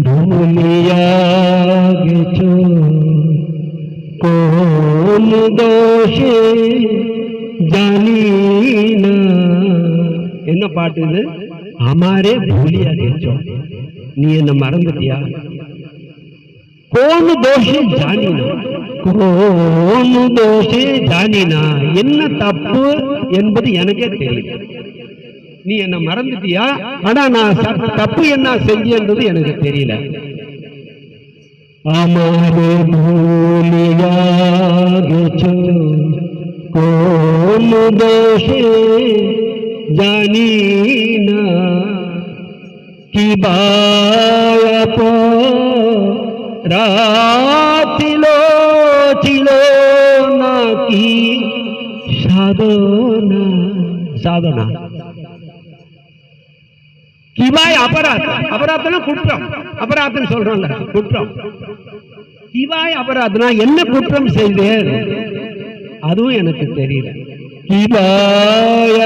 भूलिया என்ன பாட்டு இது அமாரே பூலியா கேச்சோம் நீ என்ன மறந்துட்டியா கோணு தோஷே ஜானினா கோணு தோஷே ஜானினா என்ன தப்பு என்பது எனக்கே தெரியும் நீ என்ன மறந்துட்டியா ஆனா நான் ச- தப்பு என்ன செஞ்சேன்றது எனக்கு தெரியல আমারে ভুলিয়া গেছ কোন দোষে জানি না কি বায়াপ রাছিল ছিল নাকি সাধনা சாதனா கிவாய் அபராத். அபராத்னா குற்றம். அபராத்னு சொல்றோம்ல குற்றம். கிவாய் அபராத்னா என்ன குற்றம் செய்தேன்? அதுவும் எனக்கு தெரியல. கிவாய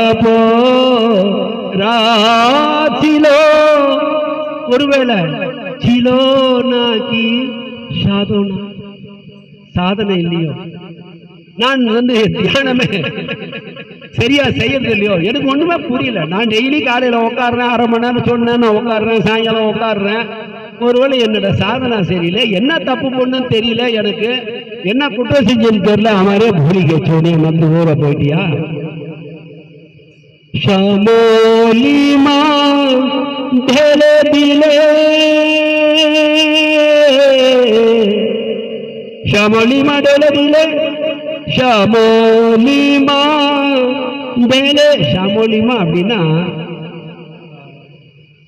ராச்சிலோ ஒருவேளை சிலோ நாக்கி சாதோனா? சாதனை இல்லையோ? நான் வந்து தியானமே. சரியா செய்யறது இல்லையோ? எனக்கு ஒண்ணுமே புரியல. நான் டெய்லி காலையில உட்காடுறேன் அரை மணி நேரம் சொன்னேன் நான் உட்காடுறேன் சாயங்காலம் உட்காடுறேன் ஒருவேளை என்னோட சாதனை சரியில்லை. என்ன தப்பு பண்ணுன்னு தெரியல எனக்கு. என்ன குற்றம் செஞ்சுன்னு தெரியல. அவரே பூரிக்க சொன்னே வந்து ஊற போயிட்டியா? சமோலி மா திலே சமோலி மா திலே. ஷமோலிமா வேலே ஷமோலிமா அப்படின்னா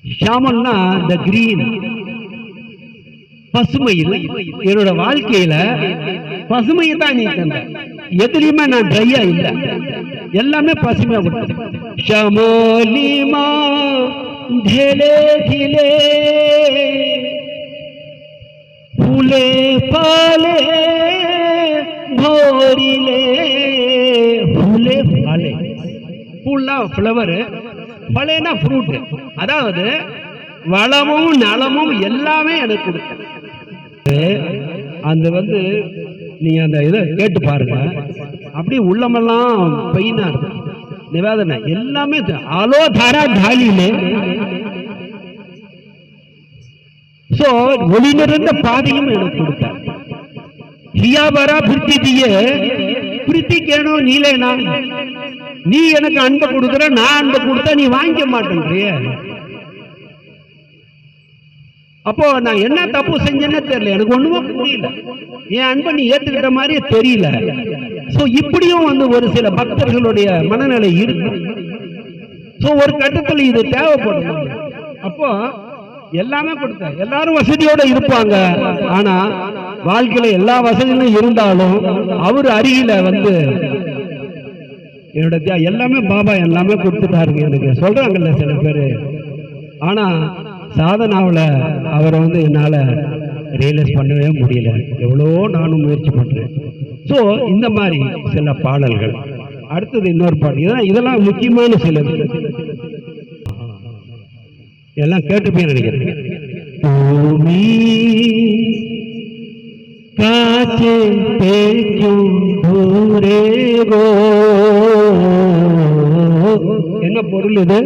ஷாமல்னா த கிரீன் பசுமையில் என்னோட வாழ்க்கையில பசுமையை தான் நீ தந்த எதுலையுமே நான் ட்ரையா இல்லை. எல்லாமே பசுமையா கொடுத்தேன் ஷமோலிமா धिले धिले फूले पाले கோரிலே புலே பலே. பூல்னா ஃப்ளவரு பலேனா ஃப்ரூட்டு அதாவது வளமும் நலமும் எல்லாமே எனக்கு அந்த வந்து நீங்கள் அந்த இதை கேட்டு பாருங்க. அப்படி உள்ளமெல்லாம் பெயினா இருக்கும் நிவேதனை எல்லாமே அலோதாரா தாலியிலே ஸோ ஒளி நிறைந்த பாதையும் எனக்கு கொடுத்தார். வியாபார பிரித்திய பிரித்தி கேணும் நீலேனா? நீ எனக்கு அன்பை கொடுக்குற நான் அன்பை கொடுத்தா நீ வாங்கிக்க மாட்டேன்றிய. அப்போ நான் என்ன தப்பு செஞ்சேன்னு தெரியல. எனக்கு ஒண்ணுமே புரியல. என் அன்பை நீ ஏத்துக்கிட்ட மாதிரியே தெரியல. சோ இப்படியும் வந்து ஒரு சில பக்தர்களுடைய மனநிலை இருக்கு. சோ ஒரு கட்டத்துல இது தேவைப்படும். அப்போ எல்லாமே கொடுத்த எல்லாரும் வசதியோட இருப்பாங்க. ஆனா வாழ்க்கையில எல்லா வசதிகளும் இருந்தாலும் அவர் அருகில வந்து என்னோட தியா- எல்லாமே பாபா எல்லாமே கொடுத்துட்டாருங்க எனக்கு. சொல்றாங்கல்ல சில பேரு. ஆனா சாதனாவில் அவரை வந்து என்னால் ரியலைஸ் பண்ணவே முடியல. எவ்வளோ நானும் முயற்சி பண்ணுறேன் ஸோ இந்த மாதிரி சில பாடல்கள். அடுத்தது இன்னொரு பாடல். இதெல்லாம் இதெல்லாம் முக்கியமான சில எல்லாம் கேட்டுப்பேன் நினைக்கிறேன். কাছে পেজু দূরে গো என்ன பொருள் இது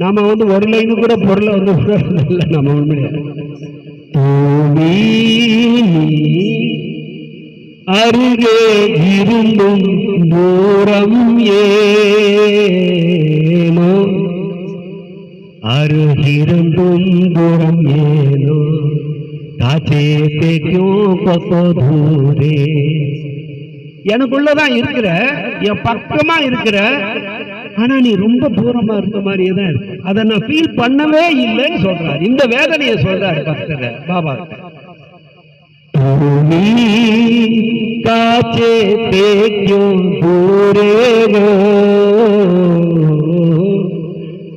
நாம வந்து ஒரு லைனு கூட பொருளை வந்து இல்லை நம்ம உண்மையில தூமி அருகே இருந்தும் தூரம் ஏனோ அருகிருந்தும் தூரம் ஏனோ சேசே கியோ பசோதூரே எனக்குள்ளதான் இருக்கிற என் பக்கமா இருக்கிற ஆனா நீ ரொம்ப தூரமா இருந்த மாதிரியே தான் இருக்கு. அதை நான் ஃபீல் பண்ணவே இல்லைன்னு சொல்றாரு. இந்த வேதனையை சொல்றாரு பக்தர். பாபா காச்சே தேக்கும் தூரே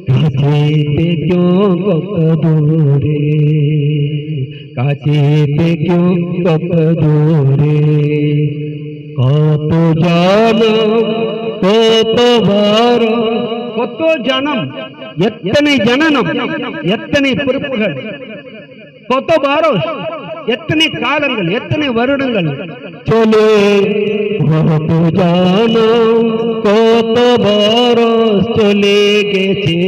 காச்சே தேக்கும் தூரே. काचिते क्यों कपदोरे कतो जानो कतो वारो कतो जनम எத்தனை ஜனனம் எத்தனை பிறப்புகள் கொத்தோ பாரோஸ் எத்தனை காலங்கள் எத்தனை வருடங்கள் சொல்லு கொத்தோ ஜானோ கொத்தோ பாரோஸ் சொல்லே கேச்சே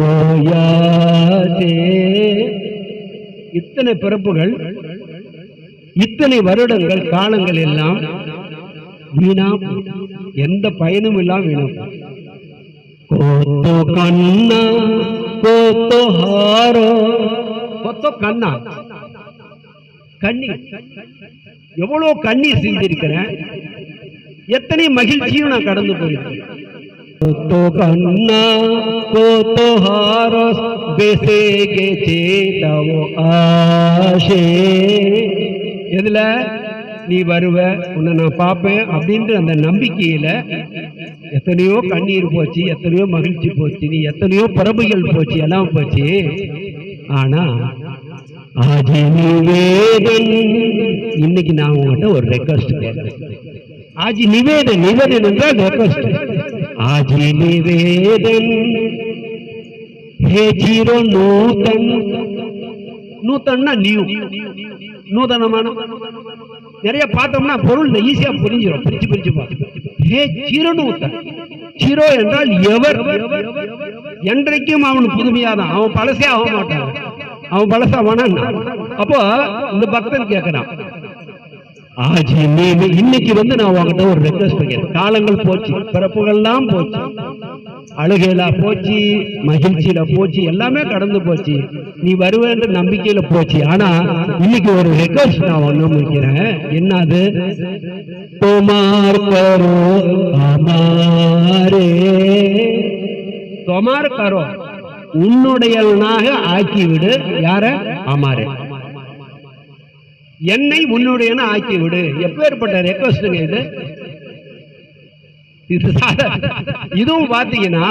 ரோயாச்சே இத்தனை பிறப்புகள் இத்தனை வருடங்கள் காலங்கள் எல்லாம் வீணாம் எந்த பயனும் இல்லாம வீணா கோத்தோ கண்ணா கோத்தோ ஹாரோ. கொத்தோ கண்ணா. கண்ணீர். எவ்வளவு கண்ணீர் செய்திருக்கிறேன் எத்தனை மகிழ்ச்சியும் நான் கடந்து போயிருக்கேன் কত কান্না কত হারস বেসে গেছে তাও আসে எதுல நீ வருவ உன்னை நான் பார்ப்பேன் அப்படின்ற அந்த நம்பிக்கையில எத்தனையோ கண்ணீர் போச்சு எத்தனையோ மகிழ்ச்சி போச்சு நீ எத்தனையோ பறவைகள் போச்சு எல்லாம் போச்சு ஆனா আজ নিবেদন இன்னைக்கு நான் உங்ககிட்ட ஒரு ரெக்வஸ்ட் கேட்கிறேன் ஆஜி நிவேதன் நிவேதன் என்றால் ரெக்வஸ்ட் আজ নিবেদন হে চির নূতন நூத்தன்னா நியூ நூதனமான நிறைய பார்த்தோம்னா பொருள் ஈஸியா புரிஞ்சிடும் பிரிச்சு பிரிச்சு பார்த்து ஹே சிறுநூத்தன் சிரோ என்றால் எவர் என்றைக்கும் அவன் புதுமையாதான் அவன் பழசே ஆக மாட்டான் அவன் பழசா வேணான் அப்போ இந்த பக்தன் கேட்கிறான் ஆஜி நீ இன்னைக்கு வந்து நான் உங்ககிட்ட ஒரு ரெக்வஸ்ட் பண்ணிக்கிறேன் காலங்கள் போச்சு பிறப்புகள்லாம் போச்சு. அழுகையில போச்சு மகிழ்ச்சியில போச்சு எல்லாமே கடந்து போச்சு. நீ வருவேன்ற நம்பிக்கையில போச்சு. ஆனா இன்னைக்கு ஒரு ரெக்வஸ்ட் நான் ஒண்ணு முடிக்கிறேன் என்னது? தொமார் கரோ அமாரே. தொமார் கரோ உன்னுடைய ஆக்கிவிடு. யார? அமாரே. என்னை உன்னுடையன ஆக்கி விடு எப்பேற்பட்ட ரெக்வஸ்டுங்க இது? இது இதுவும் பாத்தீங்கன்னா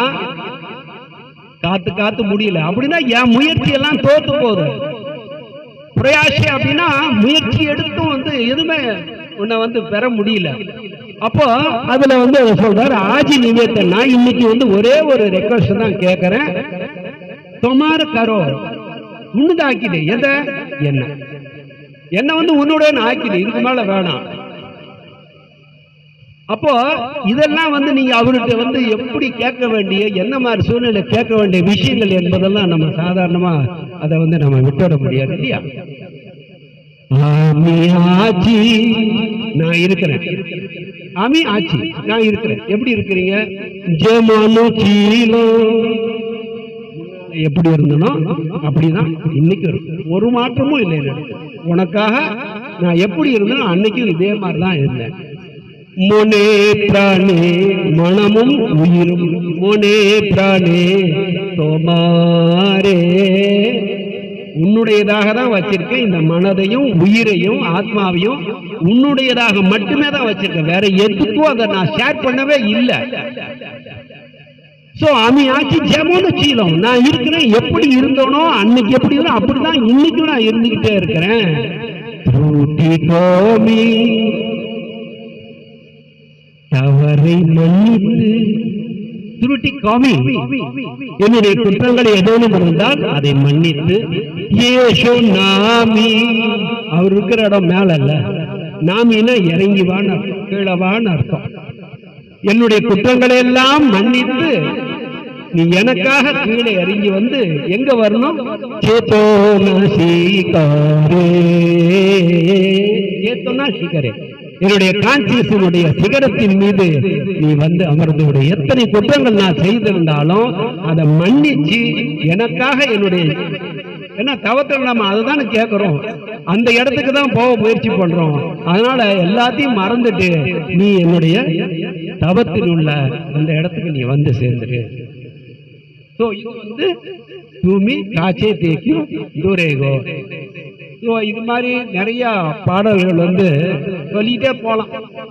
காத்து காத்து முடியல. அப்படின்னா என் முயற்சி எல்லாம் தோத்து போகுது. பிரயாசி அப்படின்னா முயற்சி எடுத்தும் வந்து எதுவுமே உன்னை வந்து பெற முடியல. அப்போ அதுல வந்து சொல்றாரு ஆஜி நிவேத்தன்னா இன்னைக்கு வந்து ஒரே ஒரு ரெக்வஸ்ட் தான் கேட்கறேன். தொமார கரோ. உன்னுதாக்கிடு. எதை? என்ன? என்னை வந்து உன்னோட ஆக்கிடு இதுக்கு மேல வேணாம். அப்போ இதெல்லாம் வந்து நீங்க அவர்கிட்ட வந்து எப்படி கேட்க வேண்டிய என்ன மாதிரி சூழ்நிலை கேட்க வேண்டிய விஷயங்கள் என்பதெல்லாம் நம்ம சாதாரணமா அதை வந்து நம்ம விட்டுவிட முடியாது இல்லையா? ஆமி ஆச்சி நான் இருக்கிறேன். அமி ஆச்சி நான் இருக்கிறேன். எப்படி இருக்கிறீங்க? ஜெமானு கீழோ. எப்படி இருந்தனோ அப்படிதான் இன்னைக்கு ஒரு மாற்றமும் இல்லை உனக்காக நான் எப்படி இருந்தேன் அன்னைக்கும் இதே மாதிரி தான் இருந்தேன். மொனே பிராணே மனமும் உயிரும். மொனே பிராணே தோமாரே. உன்னுடையதாக தான் வச்சிருக்கேன். இந்த மனதையும் உயிரையும் ஆத்மாவையும் உன்னுடையதாக மட்டுமே தான் வச்சிருக்கேன். வேற எதுக்கும் அதை நான் ஷேர் பண்ணவே இல்லை. ஸோ அவன் ஆச்சு ஜெபம்னு சீலம் நான் இருக்கிறேன் எப்படி இருந்தோனோ அன்னைக்கு எப்படி இருந்தோம் அப்படிதான் இன்னைக்கு நான் இருந்துகிட்டே இருக்கிறேன். தவறை மன்னித்து என்னுடைய குற்றங்கள் ஏதேனும் இருந்தால் அதை மன்னித்து ஏசோ நாமி. அவர் இருக்கிற இடம் மேல இல்ல நாமின்னா இறங்கி அர்த்தம். என்னுடைய குற்றங்களை எல்லாம் மன்னித்து நீ எனக்காக கீழே இறங்கி வந்து எங்க வரணும்? சேத்தோனா சிகரே என்னுடைய கான்சியஸனுடைய சிகரத்தின் மீது நீ வந்து அமர்ந்தோடு எத்தனை குற்றங்கள் நான் செய்திருந்தாலும் அதை மன்னிச்சு எனக்காக என்னுடைய ஏன்னா தவத்தில் நம்ம அதை தானே கேட்குறோம் அந்த இடத்துக்கு தான் போக முயற்சி பண்ணுறோம் அதனால எல்லாத்தையும் மறந்துட்டு நீ என்னுடைய தவத்தில் உள்ள அந்த இடத்துக்கு நீ வந்து சேர்ந்துரு. ஸோ இது வந்து பூமி காச்சே தேக்கியும் தூரேகோ. ஸோ இது மாதிரி நிறைய பாடல்கள் வந்து சொல்லிட்டே போகலாம்